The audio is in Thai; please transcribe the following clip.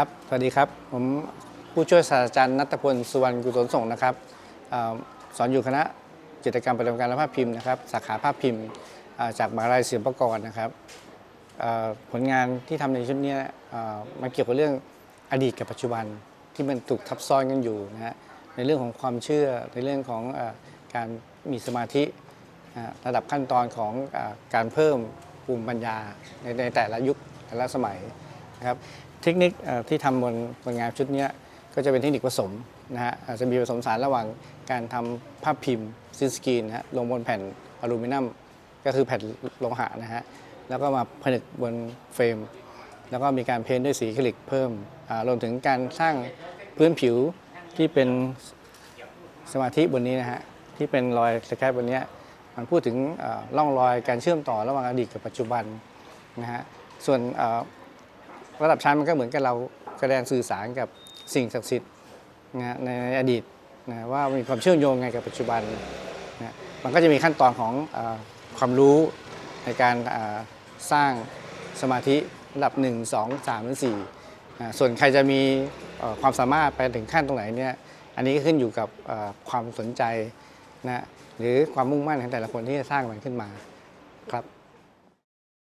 ครับ สวัสดีครับ ผมผู้ช่วยศาสตราจารย์นัทพล สุวรรณกุศลส่งนะครับอสอนอยู่คณะจิตรกรรมปฏิบัติการและภาพพิมพ์นะครับ สาขาภาพพิมพ์จากมหาลัยศิลปากรนะครับ ผลงานที่ทำในชุดนี้มันเกี่ยวกับเรื่องอดีตกับปัจจุบันที่มันถูกทับซ้อนกันอยู่นะฮะ ในเรื่องของความเชื่อ ในเรื่องของอการมีสมาธิ ระดับขั้นตอนของอการเพิ่มภูมิปัญญาในในแต่ละยุคแต่ละสมัย นะครับเทคนิคที่ทำบนบนงานชุดนี้ก็จะเป็นเทคนิคผสมนะฮะอาจจะมีผสมสารระหว่างการทำภาพพิมพ์ซินสกรีนนะฮะลงบนแผ่นอลูมิเนียมก็คือแผ่นโลหะนะฮะแล้วก็มาผนึกบนเฟรม แล้วก็มีการเพ้นด้วยสีคลิกเพิ่มรวมถึงการสร้างพื้นผิวที่เป็นสมาธิบนนี้นะฮะที่เป็นรอยสแครปบนนี้มันพูดถึงล่อร่องรอยการเชื่อมต่อระหว่างอดีตกับปัจจุบันนะฮะส่วน ระดับชั้นมันก็เหมือนกับเราแสดงสื่อสารกับสิ่งศักดิ์สิทธิ์นะในอดีตนะว่ามีความเชื่อมโยงไงกับปัจจุบันนะมันก็จะมีขั้นตอนของอความรู้ในการสร้างสมาธิระดับ 1 2 3หรือ4อ่าส่วนใครจะมีความสามารถไปถึงขั้นตรงไหนเนี่ยอันนี้ก็ขึ้นอยู่กับความสนใจนะหรือความมุ่งมั่นของแต่ละคนที่จะสร้างมันขึ้นมาครับ